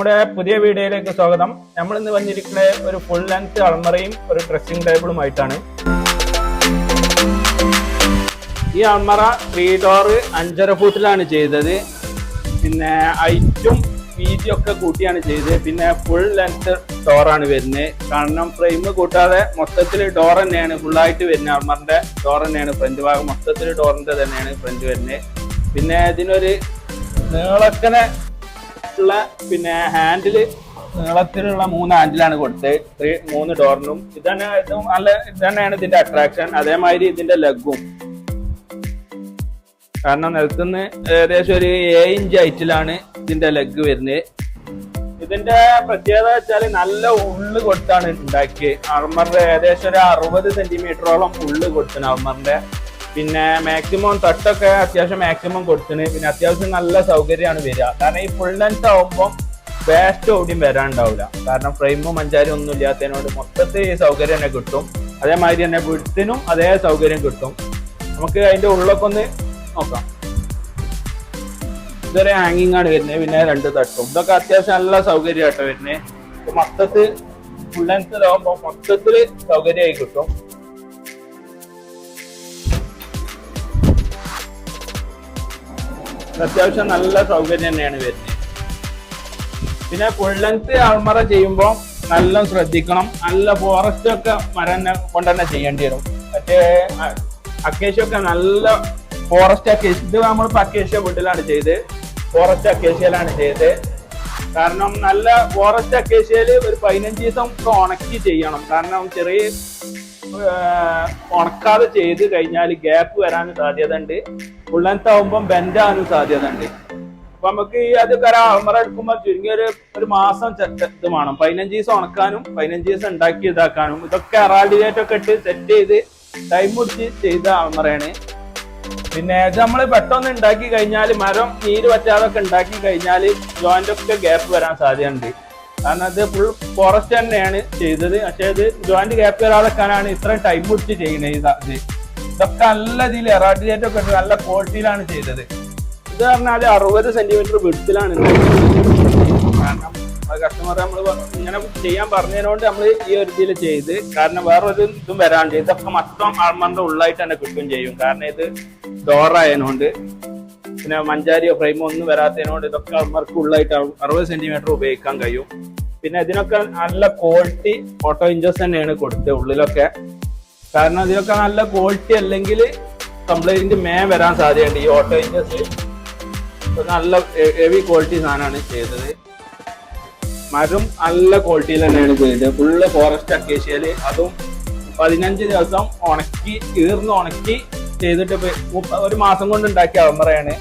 നമ്മുടെ പുതിയ വീഡിയോയിലേക്ക് സ്വാഗതം. നമ്മൾ ഇന്ന് വന്നിരിക്കുന്നത് ഒരു ഫുൾ ലെങ്ത് അൾമറയും ഒരു ഡ്രസ്സിംഗ് ടേബിളുമായിട്ടാണ് ഈ അൾമറ ത്രീ ഡോർ അഞ്ചര ഫൂട്ടിലാണ് ചെയ്തത്. പിന്നെ ഹൈറ്റും വീതിയും ഒക്കെ കൂട്ടിയാണ് ചെയ്തത്. പിന്നെ ഫുൾ ലെങ്ത് ഡോറാണ് വരുന്നത്. കാരണം ഫ്രെയിം കൂട്ടാതെ മൊത്തത്തിൽ ഡോർ തന്നെയാണ്. ഫുള്ളായിട്ട് വരുന്നത് അൾമറിന്റെ ഡോർ തന്നെയാണ്. ഫ്രണ്ട് ഭാഗം മൊത്തത്തിൽ ഡോറിന്റെ തന്നെയാണ് ഫ്രണ്ട് വരുന്നത്. പിന്നെ ഇതിനൊരു നീളക്കനെ ഉള്ള പിന്നെ ഹാൻഡിൽ നീളത്തിലുള്ള മൂന്ന് ഹാൻഡിലാണ് കൊടുത്തത്. ത്രീ മൂന്ന് ഡോറിനും ഇതാണ് ഇതും നല്ല ഇതന്നെയാണ് ഇതിന്റെ അട്രാക്ഷൻ അതേമാതിരി ഇതിന്റെ ലഗും കാരണം നിലത്തുനിന്ന് ഏകദേശം ഒരു ഏഴ് ഇഞ്ച് ഹൈറ്റിലാണ് ഇതിന്റെ ലെഗ് വരുന്നത്. ഇതിന്റെ പ്രത്യേകത വെച്ചാൽ നല്ല ഉള്ള് കൊടുത്താണ് ഉണ്ടാക്കിയത്. അർമറിന്റെ ഏകദേശം ഒരു അറുപത് സെന്റിമീറ്ററോളം ഉള്ള് കൊടുത്തിന് അർമറിന്റെ പിന്നെ മാക്സിമം തട്ടൊക്കെ അത്യാവശ്യം മാക്സിമം കൊടുത്തിന് പിന്നെ അത്യാവശ്യം നല്ല സൗകര്യമാണ് വരിക. കാരണം ഈ ഫുൾ ലെൻസ് ആവുമ്പോൾ വേസ്റ്റ് എവിടെയും വരാണ്ടാവില്ല കാരണം ഫ്രെയിമും മഞ്ചാരും ഒന്നും ഇല്ലാത്തതിനോട് മൊത്തത്തിൽ ഈ സൗകര്യം തന്നെ കിട്ടും. അതേമാതിരി തന്നെ വിടുത്തിനും അതേ സൗകര്യം കിട്ടും. നമുക്ക് അതിന്റെ ഉള്ളൊക്കെ ഒന്ന് നോക്കാം. ഇതൊരു ഹാങ്ങിങ് ആണ് വരുന്നത്. പിന്നെ രണ്ട് തട്ടും. ഇതൊക്കെ അത്യാവശ്യം നല്ല സൗകര്യമായിട്ടാണ് വരുന്നത്. മൊത്തത്തിൽ ഫുൾ ലെൻസിലാവുമ്പോൾ മൊത്തത്തിൽ സൗകര്യമായി കിട്ടും. അത്യാവശ്യം നല്ല സൗകര്യം തന്നെയാണ് വരുന്നത്. പിന്നെ ഫുൾ ലെങ്ത് അൾമറ ചെയ്യുമ്പോൾ നല്ല ശ്രദ്ധിക്കണം. നല്ല ഫോറസ്റ്റ് ഒക്കെ മരം കൊണ്ട് തന്നെ ചെയ്യേണ്ടി വരും. മറ്റേ അക്കേഷ്യൊക്കെ നല്ല ഫോറസ്റ്റ് അക്കേഷ്യ ഇത് നമ്മളിപ്പോൾ അക്കേഷ്യ വീട്ടിലാണ് ചെയ്ത് ഫോറസ്റ്റ് അക്കേഷ്യയിലാണ് ചെയ്ത് കാരണം നല്ല ഫോറസ്റ്റ് അക്കേഷ്യയിൽ ഒരു പതിനഞ്ച് ദിവസം ഉണക്കി ചെയ്യണം. കാരണം ചെറിയ ഉണക്കാതെ ചെയ്ത് കഴിഞ്ഞാൽ ഗ്യാപ്പ് വരാൻ സാധ്യത ഉണ്ട് ഉള്ളത്താവുമ്പം ബെൻഡാനും സാധ്യത ഉണ്ട് അപ്പൊ നമുക്ക് ഈ അത് കര അമറ എടുക്കുമ്പോൾ ചുരുങ്ങിയ ഒരു ഒരു മാസം ഇത് വേണം. പതിനഞ്ച് ദിവസം ഉണക്കാനും പതിനഞ്ച് ദിവസം ഉണ്ടാക്കി ഇതാക്കാനും. ഇതൊക്കെ അറാൾഡിനേറ്റ് ഒക്കെ ഇട്ട് സെറ്റ് ചെയ്ത് ടൈം പിടിച്ച് ചെയ്ത അമറയാണ് പിന്നെ ഇത് നമ്മൾ പെട്ടെന്ന് ഉണ്ടാക്കി കഴിഞ്ഞാൽ മരം നീര് പറ്റാതൊക്കെ ഉണ്ടാക്കി കഴിഞ്ഞാൽ ജോയിന്റ് ഒക്കെ ഗ്യാപ്പ് വരാൻ സാധ്യതയുണ്ട്. കാരണം അത് ഫുൾ ഫോറസ്റ്റ് തന്നെയാണ് ചെയ്തത്. പക്ഷേ അത് ജോയിന്റ് ഗ്യാപ്പ് വരാതെക്കാനാണ് ഇത്രയും ടൈം പിടിച്ച് ചെയ്യുന്നത് ഇത്. ഇതൊക്കെ നല്ല ഇതിൽ എറാട്ടിലേറ്റ് ഒക്കെ ഇട്ട് നല്ല ക്വാളിറ്റിയിലാണ് ചെയ്തത്. ഇത് പറഞ്ഞാൽ അറുപത് സെന്റിമീറ്റർ വിടത്തിലാണ് കാരണം കസ്റ്റമർ നമ്മൾ ഇങ്ങനെ ചെയ്യാൻ പറഞ്ഞതിനോണ്ട് നമ്മൾ ഈ ഒരു ഇതിൽ ചെയ്ത്. കാരണം വേറൊരു ഇതും വരാണ്ട്. ഇതൊക്കെ മൊത്തം ആൾമാരുടെ ഉള്ളായിട്ട് തന്നെ കിട്ടും ചെയ്യും. കാരണം ഇത് ഡോറായതിനോണ്ട് പിന്നെ മഞ്ചാരിയോ ഫ്രെയിമോ ഒന്നും വരാത്തതിനോണ്ട് ഇതൊക്കെ ആൾമാർക്ക് ഉള്ളായിട്ട് അറു- അറുപത് സെന്റിമീറ്റർ ഉപയോഗിക്കാൻ കഴിയും. പിന്നെ ഇതിനൊക്കെ നല്ല ക്വാളിറ്റി ഓട്ടോ ഇഞ്ചസ് തന്നെയാണ് കൊടുത്തത് ഉള്ളിലൊക്കെ. കാരണം ഇതിനൊക്കെ നല്ല ക്വാളിറ്റി അല്ലെങ്കിൽ കംപ്ലൈന്റ് മേ വരാൻ സാധ്യതയുണ്ട് ഈ ഓട്ടോ ഇൻഡസ്ട്രി നല്ല ഹെവി ക്വാളിറ്റി സാധനമാണ് ചെയ്തത്. മരം നല്ല ക്വാളിറ്റിയിൽ തന്നെയാണ് ചെയ്തത്. ഫുള്ള് ഫോറസ്റ്റ് അക്കേഷ്യയിൽ അതും പതിനഞ്ച് ദിവസം ഉണക്കി ഈർന്ന് ഉണക്കി ചെയ്തിട്ട് ഒരു മാസം കൊണ്ട് ഉണ്ടാക്കിയ അളമറയാണ്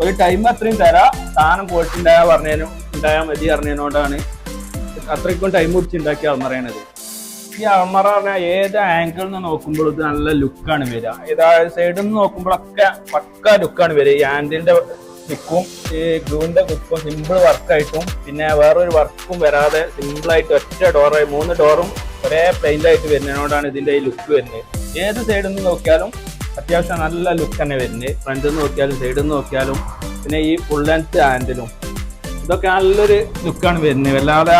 ഒരു ടൈം അത്രയും തരാം. സാധനം ക്വാളിറ്റി ഉണ്ടായാൽ പറഞ്ഞതിനും ഉണ്ടായാൽ മതി അറിഞ്ഞതിനോടാണ് അത്രയ്ക്കും ടൈം പിടിച്ച് ഉണ്ടാക്കിയ അളമറയാണിത് പറഞ്ഞാൽ ഏത് ആംഗിളിൽ നിന്ന് നോക്കുമ്പോൾ ഇത് നല്ല ലുക്കാണ് വരിക. ഏതാ സൈഡിൽ നിന്ന് നോക്കുമ്പോഴൊക്കെ പക്ക ലുക്കാണ് വരിക. ഈ ആൻഡിന്റെ ലുക്കും ഈ ഗ്ലൂവിന്റെ ലുക്കും സിമ്പിൾ വർക്കായിട്ടും പിന്നെ വേറൊരു വർക്കും വരാതെ സിമ്പിളായിട്ട് ഒറ്റ ഡോറായി മൂന്ന് ഡോറും ഒരേ പ്ലെയിന്റായിട്ട് വരുന്നതിനോടാണ് ഇതിന്റെ ഈ ലുക്ക് വരുന്നത്. ഏത് സൈഡിൽ നിന്ന് നോക്കിയാലും അത്യാവശ്യം നല്ല ലുക്ക് തന്നെ വരുന്നത്. ഫ്രണ്ടിൽ നിന്ന് നോക്കിയാലും സൈഡിൽ നിന്ന് നോക്കിയാലും പിന്നെ ഈ ഫുൾ ലെങ്ത് ഹാൻഡിലും ഇതൊക്കെ നല്ലൊരു ലുക്കാണ് വരുന്നത്. വല്ലാതെ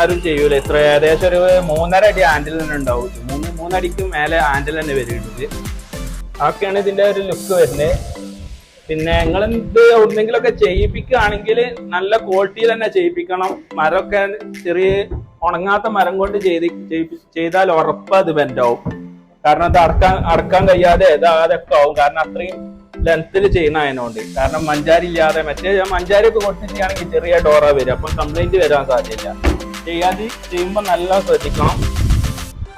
ആരും ചെയ്യൂല. ഇത്ര ഏകദേശം ഒരു മൂന്നര അടി ആൻഡിൽ തന്നെ ഉണ്ടാവും. മൂന്ന് മൂന്നടിക്ക് മേലെ ആൻഡിൽ തന്നെ വരുന്നുണ്ട് അതൊക്കെയാണ് ഇതിന്റെ ഒരു ലുക്ക് വരുന്നത്. പിന്നെ നിങ്ങൾ ഇത് എവിടെന്നെങ്കിലൊക്കെ ചെയ്യിപ്പിക്കുകയാണെങ്കിൽ നല്ല ക്വാളിറ്റിയിൽ തന്നെ ചെയ്യിപ്പിക്കണം. മരമൊക്കെ ചെറിയ ഉണങ്ങാത്ത മരം കൊണ്ട് ചെയ്ത് ചെയ്താൽ ഉറപ്പ് അത് ബെൻഡാവും കാരണം അത് അടക്കാൻ അടക്കാൻ കഴിയാതെ ഇതാതൊക്കെ ആവും. കാരണം അത്രയും ലെങ്ത്തിൽ ചെയ്യുന്ന അതിനോണ്ട് കാരണം മഞ്ചാരി ഇല്ലാതെ മറ്റേ മഞ്ചാരി ഒക്കെ കൊടുത്ത് ചെയ്യുകയാണെങ്കിൽ ചെറിയ ഡോറ വരും അപ്പൊ കംപ്ലൈന്റ് വരാൻ സാധ്യത ചെയ്യാതെ ചെയ്യുമ്പോൾ നല്ല ശ്രദ്ധിക്കണം.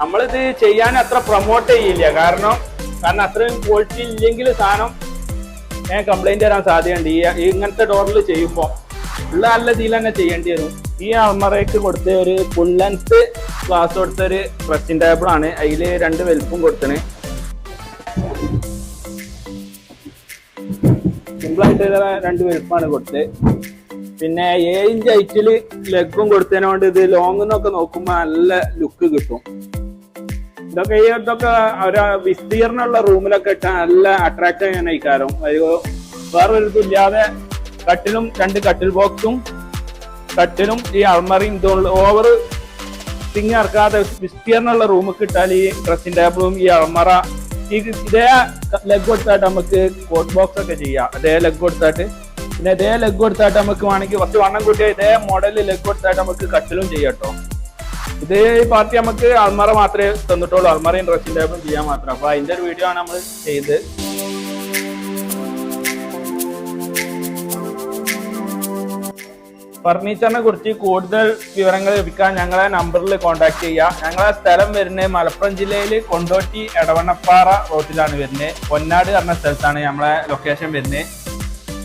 നമ്മളിത് ചെയ്യാൻ അത്ര പ്രൊമോട്ട് ചെയ്യില്ല. കാരണം കാരണം അത്രയും ക്വാളിറ്റി ഇല്ലെങ്കിൽ സാധനം ഞാൻ കംപ്ലൈന്റ് വരാൻ സാധ്യതയുണ്ട്. ഈ ഇങ്ങനത്തെ ഡോറിൽ ചെയ്യുമ്പോൾ ഉള്ള നല്ല ഇതിൽ തന്നെ ചെയ്യേണ്ടി വരും. ഈ അൾമറയ്ക്ക് കൊടുത്ത ഒരു ഫുൾ ലെങ്ത് ഗ്ലാസ് കൊടുത്ത ഒരു ഡ്രസ്സിംഗ് ടേബിൾ ആണ്. അതിൽ രണ്ട് വലുപ്പും കൊടുത്തണ്. സിമ്പിളായിട്ട് രണ്ട് വലുപ്പമാണ് കൊടുത്തത്. പിന്നെ ഏഴ് ഇഞ്ച് ഹൈറ്റിൽ ലെഗും കൊടുത്തതിനോണ്ട് ഇത് ലോങ് എന്നൊക്കെ നോക്കുമ്പോൾ നല്ല ലുക്ക് കിട്ടും. ഇതൊക്കെ ഈ ഇതൊക്കെ ഒരു വിസ്തീർണമുള്ള റൂമിലൊക്കെ ഇട്ടാൽ നല്ല അട്രാക്ട് ചെയ്യാൻ അയക്കാറും വേറൊരു ഇതും ഇല്ലാതെ കട്ടിലും രണ്ട് കട്ടിൽ ബോക്സും കട്ടിലും ഈ അൾമറിയും ഇതുള്ള ഓവർ തിങ്ങി ഇറക്കാതെ വിസ്തീർണമുള്ള റൂം കിട്ടാൽ ഈ ഡ്രസ്സിംഗ് ടേബിളും ഈ അൾമറ ഈ ഇതേ ലെഗ് കൊടുത്തായിട്ട് നമുക്ക് കോട്ട് ബോക്സ് ഒക്കെ ചെയ്യാം. അതേ ലെഗ് കൊടുത്തായിട്ട് പിന്നെ ഇതേ ലെഗ് കൊടുത്തായിട്ട് നമുക്ക് വേണമെങ്കിൽ കുറച്ച് വണ്ണം കൂട്ടിയ ഇതേ മോഡലിൽ ലെഗ് കൊടുത്തായിട്ട് നമുക്ക് കട്ടിലും ചെയ്യാം കേട്ടോ. ഇത് ഈ പാർട്ടി നമുക്ക് അൽമറ മാത്രമേ തന്നിട്ടുള്ളൂ. അൽമറയും ഡ്രസ്സിംഗ് ടേബിളും ചെയ്യാൻ മാത്രം. അപ്പൊ അതിന്റെ ഒരു വീഡിയോ ആണ് നമ്മൾ ചെയ്ത്. ഫർണിച്ചറിനെ കുറിച്ച് കൂടുതൽ വിവരങ്ങൾ ലഭിക്കാൻ ഞങ്ങളെ നമ്പറിൽ കോൺടാക്ട് ചെയ്യുക ഞങ്ങളെ സ്ഥലം വരുന്നത് മലപ്പുറം ജില്ലയിൽ കൊണ്ടോട്ടി എടവണ്ണപ്പാറ റോഡിലാണ് വരുന്നത്. പൊന്നാട് പറഞ്ഞ സ്ഥലത്താണ് നമ്മളെ ലൊക്കേഷൻ വരുന്നത്.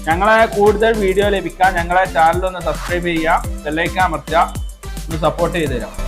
ഞങ്ങളെ കൂടുതൽ വീഡിയോ ലഭിക്കാൻ ഞങ്ങളെ ചാനൽ ഒന്ന് സബ്സ്ക്രൈബ് ചെയ്യുക ബെല്ലൈക്കാൻ അമർത്തുക ഒന്ന് സപ്പോർട്ട് ചെയ്ത് തരാം